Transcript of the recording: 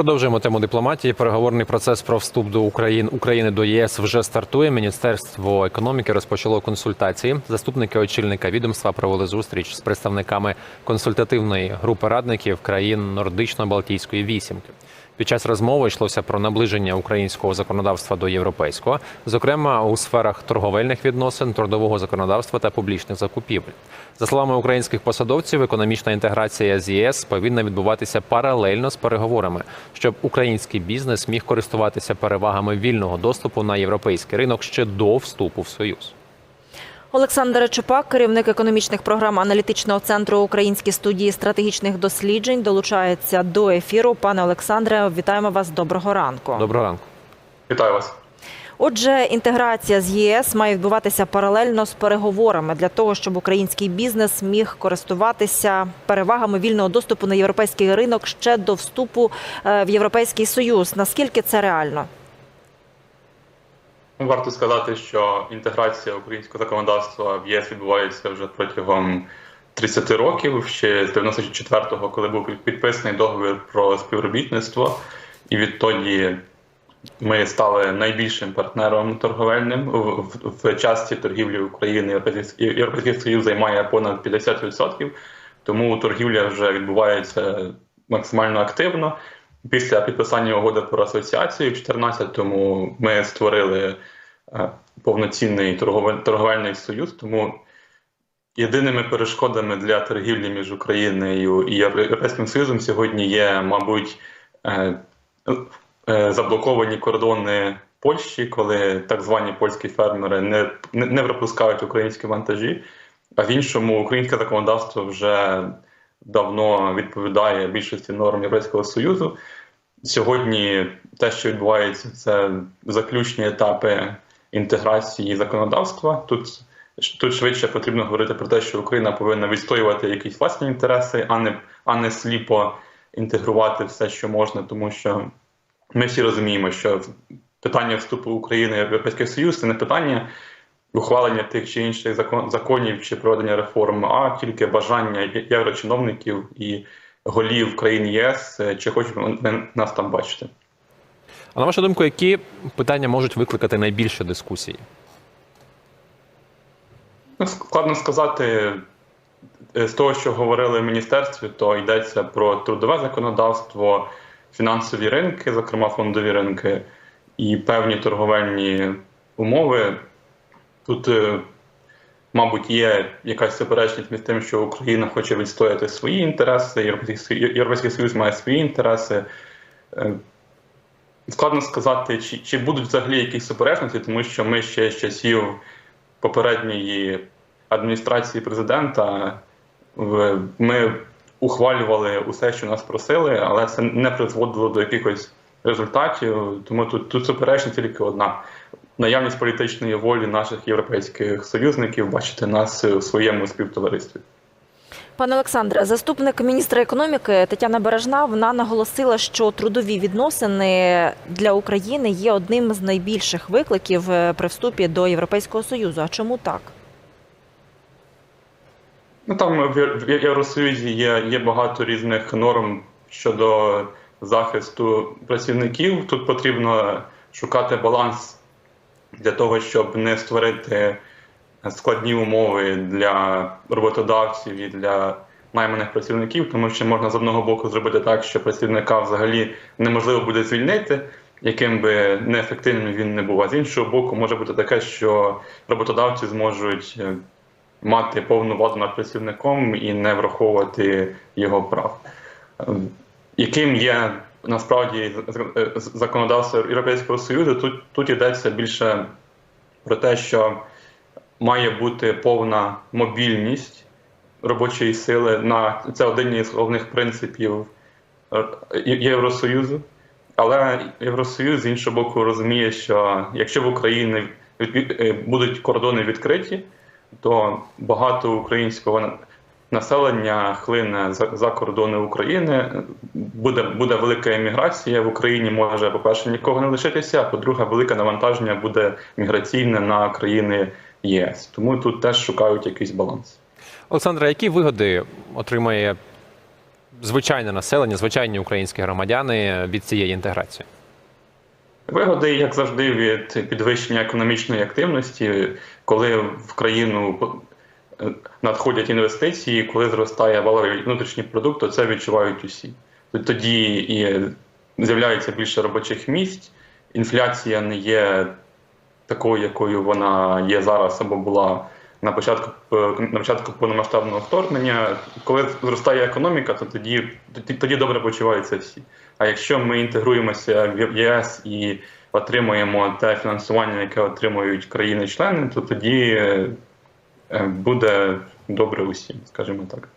Продовжуємо тему дипломатії. Переговорний процес про вступ до України України до ЄС вже стартує. Міністерство економіки розпочало консультації. Заступники очільника відомства провели зустріч з представниками консультативної групи радників країн Нордично-Балтійської вісімки. Під час розмови йшлося про наближення українського законодавства до європейського, зокрема у сферах торговельних відносин, трудового законодавства та публічних закупівель. За словами українських посадовців, економічна інтеграція з ЄС повинна відбуватися паралельно з переговорами, щоб український бізнес міг користуватися перевагами вільного доступу на європейський ринок ще до вступу в союз. Олександр Чупак, керівник економічних програм аналітичного центру Українські студії стратегічних досліджень, долучається до ефіру. Пане Олександре, вітаємо вас. Доброго ранку. Доброго ранку. Вітаю вас. Отже, інтеграція з ЄС має відбуватися паралельно з переговорами для того, щоб український бізнес міг користуватися перевагами вільного доступу на європейський ринок ще до вступу е, в Європейський Союз. Наскільки це реально? Варто сказати, що інтеграція українського законодавства в ЄС відбувається вже протягом 30 років, ще з 94-го, коли був підписаний договір про співробітництво, і відтоді ми стали найбільшим партнером торговельним в, в, в часті торгівлі України. Європейський Союз займає понад 50%, тому торгівля вже відбувається максимально активно. Після підписання угоди про асоціацію в 2014-му ми створили е, повноцінний торговель- торговельний союз. Тому єдиними перешкодами для торгівлі між Україною і Європейським Союзом сьогодні є, мабуть, е, е, заблоковані кордони Польщі, коли так звані польські фермери не, не, не пропускають українські вантажі. А в іншому українське законодавство вже давно відповідає більшості норм Європейського Союзу. Сьогодні те, що відбувається, це заключні етапи інтеграції законодавства. Тут, тут швидше потрібно говорити про те, що Україна повинна відстоювати якісь власні інтереси, а не, а не сліпо інтегрувати все, що можна, тому що ми всі розуміємо, що питання вступу України в Європейський Союз це не питання ухвалення тих чи інших закон, законів чи проведення реформ, а тільки бажання єврочиновників і голів країн ЄС, е, чи хочуть вони нас там бачити. А на вашу думку, які питання можуть викликати найбільше дискусії? Ну, складно сказати. Е, З того, що говорили в міністерстві, то йдеться про трудове законодавство, фінансові ринки, зокрема фондові ринки, і певні торговельні умови. Тут, е, мабуть, є якась суперечність між тим, що Україна хоче відстояти свої інтереси, Європейський Союз- має свої інтереси. Е, Складно сказати, чи, чи будуть взагалі якісь суперечності, тому що ми ще з часів попередньої адміністрації президента ми ухвалювали усе, що нас просили, але це не призводило до якихось результатів. Тому тут, тут суперечність тільки одна: наявність політичної волі наших європейських союзників бачити нас у своєму співтоваристві. Пане Олександре, заступник міністра економіки Тетяна Бережна вона наголосила, що трудові відносини для України є одним з найбільших викликів е, при вступі до Європейського союзу. А чому так? Ну там в в Євросоюзі є, є багато різних норм щодо захисту працівників. Тут потрібно шукати баланс для того, щоб не створити складні умови для роботодавців і для найманих працівників, тому що можна з одного боку зробити так, що працівника взагалі неможливо буде звільнити, яким би неефективним він не був. А з іншого боку, може бути таке, що роботодавці зможуть е, мати повну владу над працівником і не враховувати його прав. Ем, Яким є насправді з- з- законодавство Європейського Союзу, тут, тут йдеться більше про те, що має бути повна мобільність робочої сили на це один із головних принципів е, Євросоюзу. Але Євросоюз з іншого боку розуміє, що якщо в Україні е, будуть кордони відкриті, то багато українського населення хлине за, за кордони України. Буде, буде велика еміграція в Україні. Може, по-перше, нікого не лишитися. А по-друге, велике навантаження буде міграційне на країни ЄС. Тому тут теж шукають якийсь баланс. Олександра, які вигоди отримає звичайне населення, звичайні українські громадяни від цієї інтеграції? Вигоди, як завжди, від підвищення економічної активності, коли в країну надходять інвестиції, коли зростає валовий внутрішній продукт, то це відчувають усі. Тоді і з'являється більше робочих місць, інфляція не є такою, якою вона є зараз або була на початку на початку повномасштабного вторгнення. Коли зростає економіка, то тоді, тоді, добре почуваються всі. А якщо ми інтегруємося в ЄС і отримуємо те фінансування, яке отримують країни-члени, то тоді буде добре усім, скажімо так.